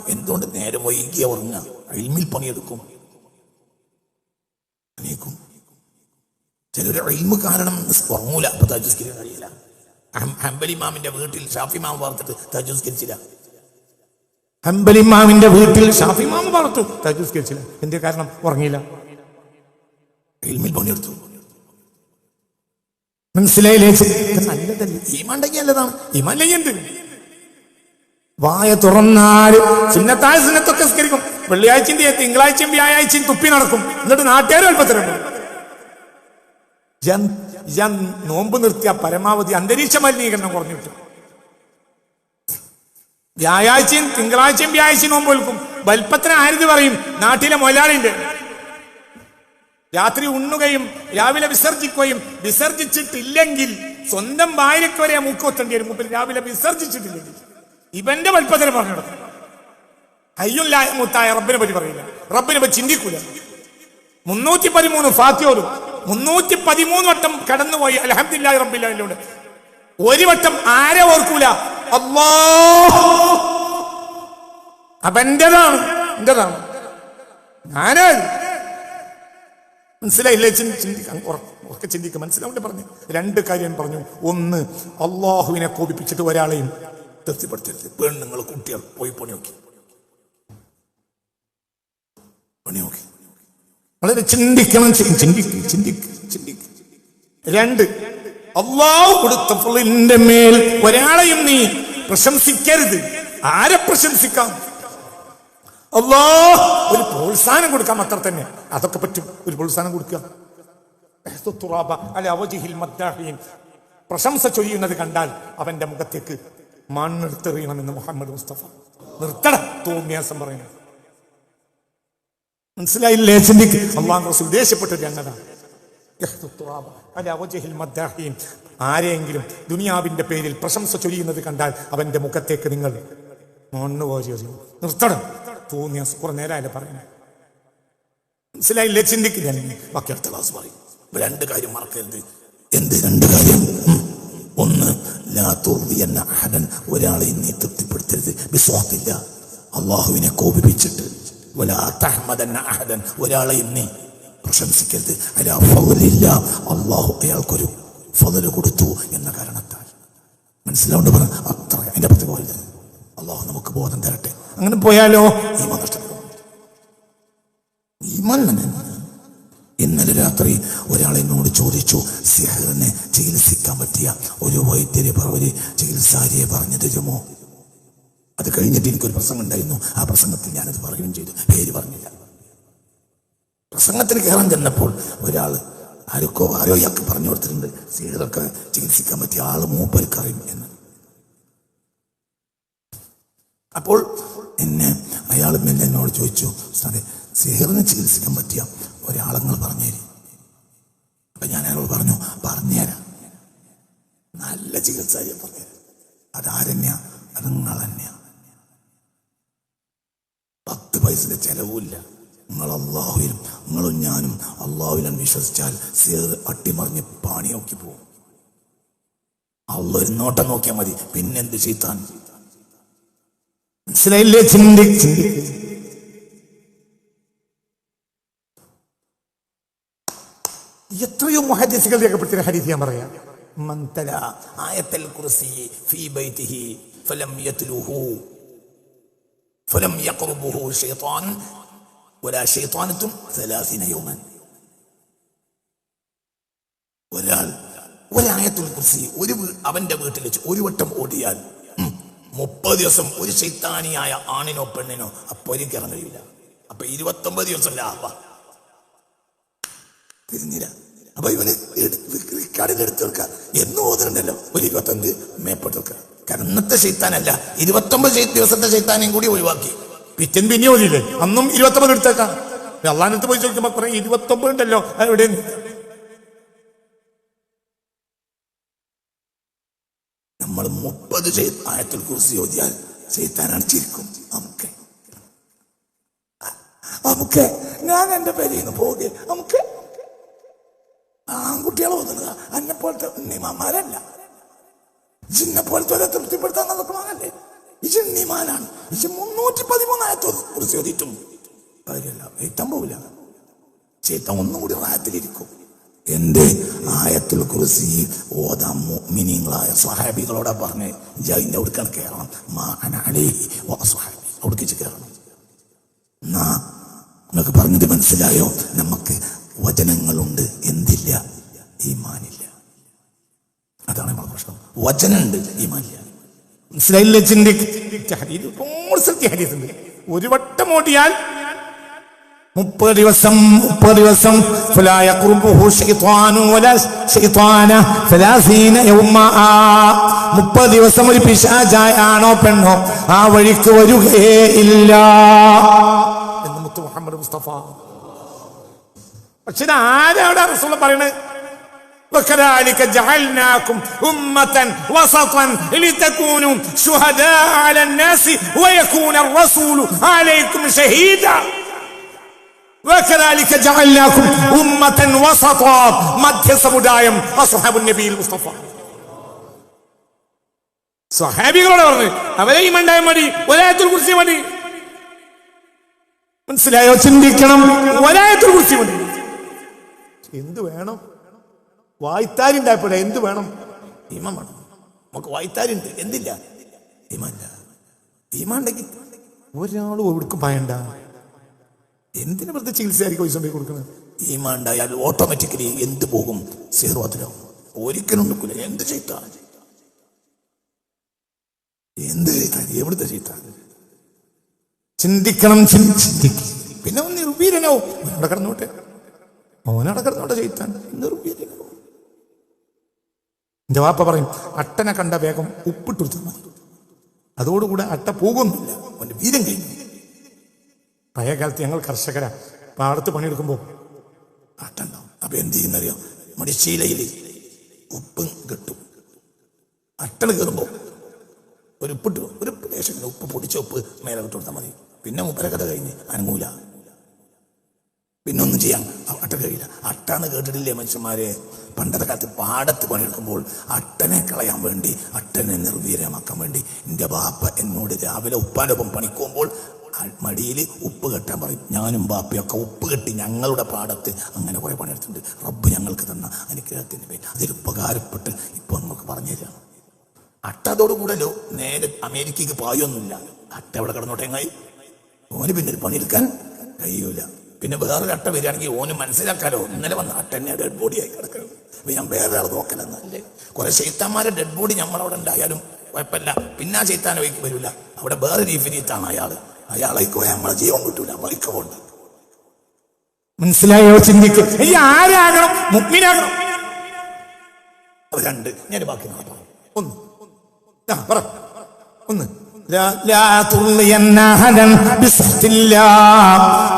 എന്തുകൊണ്ട് നേരം വൈകി ഉറങ്ങുക? അഴിമിൽ പണിയെടുക്കും. ചിലർ അയിൽമ് കാരണം ഉറങ്ങൂല അപ്പൊ താജ് നിസ്കരിക്കാൻ കഴിയില്ല. ഹം- ഹംബലി മാമിന്റെ വീട്ടിൽ ഷാഫി മാം വാർത്തിട്ട് തജസ്കരിച്ചില്ല. ഹംബലിമാമിന്റെ ഹംബലി ഇമാമിന്റെ വീട്ടിൽ ഷാഫി ഇമാം വളർത്തു തജുസ്കരിച്ചില്ല. എന്റെ കാരണം? ഉറങ്ങിയില്ല. അയിൽമിൽ പണിയെടുത്തു. വായ തുറന്നാൽ സുന്നത്തായ സുന്നത്തൊക്കെ സ്കരിക്കും വെള്ളിയാഴ്ചയും തിങ്കളാഴ്ചയും വ്യാഴാഴ്ചയും തുപ്പി നടക്കും. എന്നിട്ട് നാട്ടുകാരും എളുപ്പത്തിലുണ്ട് നോമ്പ് നിർത്തിയ പരമാവധി അന്തരീക്ഷ മലിനീകരണം കുറഞ്ഞു കിട്ടും. വ്യാഴാഴ്ചയും തിങ്കളാഴ്ചയും വ്യാഴാഴ്ചയും നോമ്പ് വിൽക്കും വൽപ്പത്തിന് ആരത് പറയും നാട്ടിലെ മൊലാളിന്റെ രാത്രി ഉണ്ണുകയും രാവിലെ വിസർജിക്കുകയും വിസർജിച്ചിട്ടില്ലെങ്കിൽ സ്വന്തം ഭാര്യയ്ക്ക് വരെ മൂക്കൊത്തേണ്ടി വരും. മുമ്പിൽ രാവിലെ വിസർജിച്ചിട്ടില്ലെങ്കിൽ. ഇവന്റെ വൽപ്പത്തിന് പറഞ്ഞു അയ്യുല്ലായ മുത്തായ റബ്ബിനെ പറ്റി പറയില്ല. റബ്ബിനെ പറ്റി ചിന്തിക്കൂല. മുന്നൂറ്റി പതിമൂന്ന് ഫാത്തിയോലും മുന്നൂറ്റി പതിമൂന്ന് വട്ടം കടന്നുപോയി അലഹമില്ലാ റബ്ബില്ലോട് ഒരു വട്ടം ആരെ ഓർക്കൂല? അല്ലാ അവന്റേതാണ് എന്റേതാണ്. ഞാനാ മനസ്സിലായില്ലേ? ചിന്തിക്കാം ഒക്കെ ചിന്തിക്കുക മനസ്സിലാവില്ല പറഞ്ഞു. രണ്ട് കാര്യം പറഞ്ഞു. ഒന്ന് അള്ളാഹുവിനെ കോപിപ്പിച്ചിട്ട് ഒരാളെയും തൃപ്തിപ്പെടുത്തരുത്. പെണ്ണുങ്ങൾ കുട്ടികൾ പോയി പണി നോക്കി പണി നോക്കി വളരെ ചിന്തിക്കണം ചിന്തിക്കും ചിന്തിക്ക് ചിന്തിക്ക് രണ്ട്. അള്ളാഹു കൊടുത്ത ഫളിന്റെ മേൽ ഒരാളെയും നീ പ്രശംസിക്കരുത്. ആരെ പ്രശംസിക്കാം? അള്ളാ ഒരു പ്രോത്സാഹനം കൊടുക്കാം അത്ര തന്നെ. അതൊക്കെ പറ്റും. ഒരു പ്രോത്സാഹനം കൊടുക്കുക. അവജിഹിൽ. പ്രശംസ ചൊരിയുന്നത് കണ്ടാൽ അവന്റെ മുഖത്തേക്ക് മണ്ണെടുത്തെറിയണമെന്ന് മുഹമ്മദ് മുസ്തഫ. നിർത്തട തോന്നിയാസം പറയുന്നത് മനസ്സിലായില്ലേ ചിന്തിക്ക്? അള്ളാഹു റസൂൽ ദേഷ്യപ്പെട്ട രംഗതാണ്. ആരെയെങ്കിലും ദുനിയാവിന്റെ പേരിൽ പ്രശംസ ചൊരിയുന്നത് കണ്ടാൽ അവന്റെ മുഖത്തേക്ക് നിങ്ങൾ മണ്ണ് നിർത്തണം. തോന്നിയ കുറെ നേരമല്ലേ പറയുന്നത് മനസ്സിലായില്ലേ ചിന്തിക്കില്ല ക്ലാസ് പറയും. രണ്ട് കാര്യം മറക്കരുത്. എന്ത് രണ്ട് കാര്യം? ഒന്ന് തുർദിയന്ന അഹദൻ. ഒരാളെ നീ തൃപ്തിപ്പെടുത്തരുത്. വിശ്വാസത്തില്ല അള്ളാഹുവിനെ കോപിപ്പിച്ചിട്ട്. അഹദൻ ഒരാളെ നീ പ്രശംസിക്കരുത്. അലാ ഫضലില്ല അള്ളാഹു അയാൾക്കൊരു ഫതൽ കൊടുത്തു എന്ന കാരണത്താൽ. മനസ്സിലാവുണ്ട് പറ? അത്ര അതിന്റെ പറ്റി പോലെ അള്ളാഹു നമുക്ക് ബോധം തരട്ടെ. അങ്ങനെ പോയാലോ? ഈമാൻ നഷ്ടപ്പെടും ഈമാൻ ഇന്നലെ രാത്രി ഒരാൾ എന്നോട് ചോദിച്ചു സിഹറിനെ ചികിത്സിക്കാൻ പറ്റിയ ഒരു വൈദ്യരെ പറ- ഒരു ചികിത്സാരിയെ പറഞ്ഞു തരുമോ അത് കഴിഞ്ഞിട്ട് എനിക്കൊരു പ്രസംഗം ഉണ്ടായിരുന്നു. ആ പ്രസംഗത്തിൽ ഞാനത് പറയുകയും ചെയ്തു. പേര് പറഞ്ഞില്ല. പ്രസംഗത്തിന് കയറാൻ ചെന്നപ്പോൾ ഒരാൾ ആരൊക്കെ ആരോ ഇയാൾക്ക് പറഞ്ഞു കൊടുത്തിട്ടുണ്ട്. സിഹറൊക്കെ ചികിത്സിക്കാൻ പറ്റിയ ആൾ മൂപ്പർക്ക് അറിയും എന്ന്. അപ്പോൾ എന്നെ അയാൾ മെല്ലെ എന്നോട് ചോദിച്ചു സാറേ സീഹറിന് ചികിത്സിക്കാൻ പറ്റിയ ഒരാളങ്ങൾ പറഞ്ഞേരി. അപ്പൊ ഞാൻ അയാളോട് പറഞ്ഞു പറഞ്ഞുതരാം നല്ല ചികിത്സ പറഞ്ഞു അതാരെന്നെയാ? അത് നിങ്ങൾ തന്നെയാ പത്ത് പൈസന്റെ ചെലവുമില്ല. നിങ്ങൾ അള്ളാഹുവിൽ നിങ്ങളും ഞാനും അള്ളാഹുവിലാണ് വിശ്വസിച്ചാൽ സേർ അട്ടിമറിഞ്ഞ് പാണി നോക്കി പോകും അള്ളൊരു നോട്ടം നോക്കിയാൽ മതി. പിന്നെന്ത് ചീത്താൻ മനസ്സിലായില്ലേ? ചിന്തി. എത്രയോ മഹജസുകൾ രേഖപ്പെടുത്തിയ ഹരീതി ഞാൻ പറയാം. മന്തല ആയത്തൽ കുറിസി ഫി ബൈതിഹി ഫലം യത്ലുഹു. ഫലം യക്റുബുഹു ഷെയ്ത്താൻ ഒരാ ഷെയ്ത്താനത്തും സലാസിന യോമൻ ഒരാൾ ഒരായത്തുൽ കുർസി ഒരു അവന്റെ വീട്ടിൽ വെച്ച് ഒരു വട്ടം ഓടിയാൽ മുപ്പത് ദിവസം ഒരു ശൈത്താനിയായ ആണിനോ പെണ്ണിനോ അപ്പൊ ഒരു കയറാൻ കഴിയില്ല. അപ്പൊ ഇരുപത്തൊമ്പത് ദിവസം ലാഭ അപ്പൊ ഇവന് കടലെടുത്ത് വെക്കാം എന്ന് ഓതുന്നുണ്ടല്ലോ ഒരു ഇരുപത്തഞ്ച് മേപ്പെടുത്ത് വെക്കാം കാരണം ഇന്നത്തെ ശൈത്താനല്ല. ഇരുപത്തൊമ്പത് ദിവസത്തെ ശൈത്താനെയും കൂടി ഒഴിവാക്കി. പിറ്റൻ പിന്നെ ഒഴിയില്ലേ അന്നും ഇരുപത്തൊമ്പത് എടുത്തേക്കാം. അള്ളാനത്ത് പോയി ചോദിക്കുമ്പോ കുറെ ഇരുപത്തൊമ്പത് ഉണ്ടല്ലോ എവിടെ നമ്മൾ മുപ്പത് ആയത്തിൽ കുറിച്ച് ചോദിച്ചാൽ ചെയ്താനാണ് ചിരിക്കും. നമുക്ക്. നമുക്ക്. ഞാൻ എന്റെ പേരിൽ നിന്ന് പോകെ നമുക്ക്. ആൺകുട്ടികളെ ഒതുങ്ങുക എന്നെ പോലത്തെ ഉണ്ണിമാന്മാരല്ല. ജിന്നെ പോലത്തെ തൃപ്തിപ്പെടുത്താൻ നടക്കണമല്ലേ ഇത് ഉണ്ണിമാനാണ് ഇത് മുന്നൂറ്റി പതിമൂന്നായത്തോ കുറിച്ച് കാര്യമല്ല. എത്താൻ പോവില്ല. ചേത്തൻ ഒന്നും കൂടി റായത്തിലിരിക്കും എന്റെ ആയത്തിൽ കുറിച്ച് ഓതാം മിനിങ്ങളായ സ്വഹാബികളോടെ പറഞ്ഞ്. ജൈന്റെ അവിടേക്കാണ് കയറണം മാനാളി സ്വഹാബി അവിടേക്ക് കയറണം എന്നാ നിങ്ങൾക്ക് പറഞ്ഞത് മനസ്സിലായോ? നമുക്ക് വചനങ്ങളുണ്ട്. എന്തില്ല? ഈമാനില്ല. അതാണ് നമ്മുടെ പ്രശ്നം. വചനുണ്ട് ഈ മാലിയ മനസ്സിലായില്ല ചിന്തിക്കുണ്ട് ഒരു വട്ടം ഓടിയാൽ മുപ്പത് ദിവസം മുപ്പത് ദിവസം മുപ്പത് ദിവസം ഒരു പിശാചായ ആണോ പെണ്ണോ ആ വഴിക്ക് വരുകയേ ഇല്ല. എന്ന് മുത്തു മുഹമ്മദ് മുസ്തഫ. പക്ഷെ ആരാണ് റസൂൾ പറയണത്? وكذلك جعلناكم أمة وسطا لتكونوا شهداء على الناس ويكون الرسول عليكم شهيدا وكذلك جعلناكم أمة وسطا مدى سمدايم أصحاب النبي المصطفى സ്വഹാബികളോട് പറഞ്ഞു അവരെ ഈ മണ്ടായ മതി ഒരായത്തിൽ കുറിച്ച് മതി മനസ്സിലായോ ചിന്തിക്കണം ഒരായത്തിൽ കുറിച്ച് മതി എന്ത് വേണം വായ്ത്താരി ഉണ്ടായപ്പോഴേ എന്ത് വേണം? ഈമാൻ വേണം. നമുക്ക് വായ്ത്താരുണ്ട് എന്തില്ല? നിയമല്ല ഈമാൻ ഉണ്ടെങ്കിൽ ഒരാളും എവിടേക്കും ഭയണ്ട എന്തിനു വെറുതെ ചികിത്സയായിരിക്കും പൈസ കൊടുക്കുന്നത്? ഈമാൻ ഉണ്ടായാൽ ഓട്ടോമാറ്റിക്കലി എന്ത് പോകും? സീർവാത്തിലാവും ഒരിക്കലും നിൽക്കില്ല എന്ത് ചെയ്ത? എന്ത് ചെയ്താൽ എവിടുത്തെ ചെയ്ത? ചിന്തിക്കണം ചിന്തി- ചിന്തിക്കും. പിന്നെ നിർവീരനാവും അവിടെ കിടന്നോട്ടെ. അവനവിടെ കിടന്നോട്ടെ ചെയ്താൻ. നിർവീരനാവും എന്റെ വാപ്പ പറയും അട്ടനെ കണ്ട വേഗം ഉപ്പിട്ട് മതി അതോടുകൂടെ അട്ട പോകുന്നില്ല അവന്റെ വീരം കഴിഞ്ഞു. പഴയ കാലത്ത് ഞങ്ങൾ കർഷകരാ പാടത്ത് പണിയെടുക്കുമ്പോൾ അട്ടുണ്ടാവും. അപ്പൊ എന്ത് ചെയ്യുന്നറിയോ? മടിശീലയിൽ ഉപ്പും കിട്ടും. അട്ടണ് കയറുമ്പോ ഒരു ഉപ്പിട്ട് ഒരു ലേശം ഉപ്പ് പൊടിച്ച ഉപ്പ് മേലെ ഇട്ട് കൊടുത്താൽ മതി. പിന്നെ മുപ്പര കഥ കഴിഞ്ഞ് അനങ്ങൂല. പിന്നെ ഒന്നും ചെയ്യാം അട്ട കഴിയില്ല അട്ടാന്ന് കേട്ടിട്ടില്ലേ മനുഷ്യന്മാരെ? പണ്ടത്തെ കാലത്ത് പാടത്ത് പണിയെടുക്കുമ്പോൾ അട്ടനെ കളയാൻ വേണ്ടി അട്ടനെ നിർവീര്യമാക്കാൻ വേണ്ടി എന്റെ ബാപ്പ എന്നോട് രാവിലെ ഉപ്പാന്റെ ഒപ്പം പണിക്കുമ്പോൾ മടിയിൽ ഉപ്പ് കെട്ടാൻ പറയും. ഞാനും ബാപ്പയൊക്കെ ഉപ്പ് കെട്ടി ഞങ്ങളുടെ പാടത്ത് അങ്ങനെ കുറെ പണിയെടുത്തിട്ടുണ്ട്. റബ്ബ് ഞങ്ങൾക്ക് തന്ന അനുഗ്രഹത്തിന്റെ പേര് അതിൽ ഉപകാരപ്പെട്ട് ഇപ്പൊ നമുക്ക് പറഞ്ഞു തരാം. അട്ട നേരെ അമേരിക്കയ്ക്ക് പായൊന്നുമില്ല. അട്ട അവിടെ കിടന്നോട്ടെ എങ്ങായി? ഓന് പിന്നെ പണിയെടുക്കാൻ കഴിയൂല. പിന്നെ വേറൊരു അട്ട വരികയാണെങ്കിൽ ഓന് മനസ്സിലാക്കാലോ. ഇന്നലെ വന്ന അട്ടന്നെ ഡെഡ് ബോഡി ആയി കിടക്കണം അപ്പൊ ഞാൻ വേറെ ആൾ നോക്കലെന്നല്ലേ കുറെ ശൈത്താന്മാരെ ഡെഡ് ബോഡി നമ്മളവിടെ ഉണ്ടായാലും കുഴപ്പമില്ല. പിന്നെ ആ വൈക്ക് വരില്ല അവിടെ വേറെ രീഫിനീത്താണ് അയാൾ അയാളേക്ക് പോയാൽ നമ്മളെ ജീവൻ കിട്ടൂല. വൈക്ക് പോകണ്ട മനസ്സിലായോ? ചിന്തിക്കും. ഈ ആരാകണം? മുഗ്മിനാകണം. രണ്ട്. ഞാൻ ബാക്കി നോക്കാം ഒന്ന്. ഒന്ന്. لا لا ترضين أحدا بسخط الله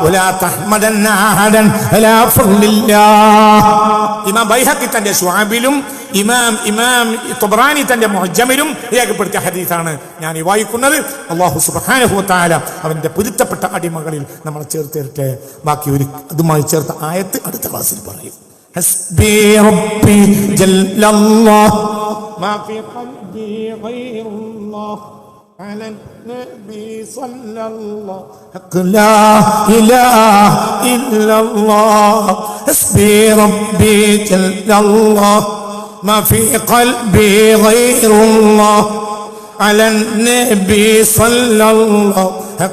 ولا تحمدن أحدا على فضل الله ഇമാം ബൈഹക്കി തന്റെ ഷുആബിലും ഇമാം ഇമാം തൊബ്രാനി തന്റെ മുഹജ്ജമിലും രേഖപ്പെടുത്തിയ ഹദീസാണ് ഞാൻ ഈ വായിക്കുന്നത് അള്ളാഹു സുബ്ഹാനഹു വതആല അവന്റെ പൊരുത്തപ്പെട്ട അടിമകളിൽ നമ്മൾ ചേർത്തിരട്ടെ ബാക്കി ഒരു അതുമായി ചേർത്ത ആയത്ത് അടുത്ത ക്ലാസ്സിൽ പറയും حسبي ربي جل الله ما في قلبي غير الله على النبي صلى الله. لا إله إلا الله. حسبي ربي جل الله. ما في قلبي غير الله. على النبي صلى الله.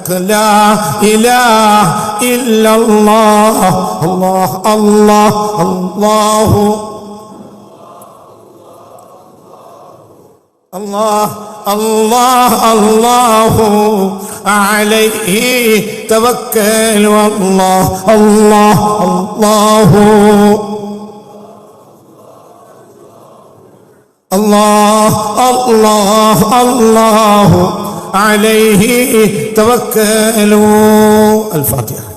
لا إله إلا الله. الله الله الله. الله. الله الله عليه توكل والله الله الله الله الله الله عليه توكلوا الفاتحة.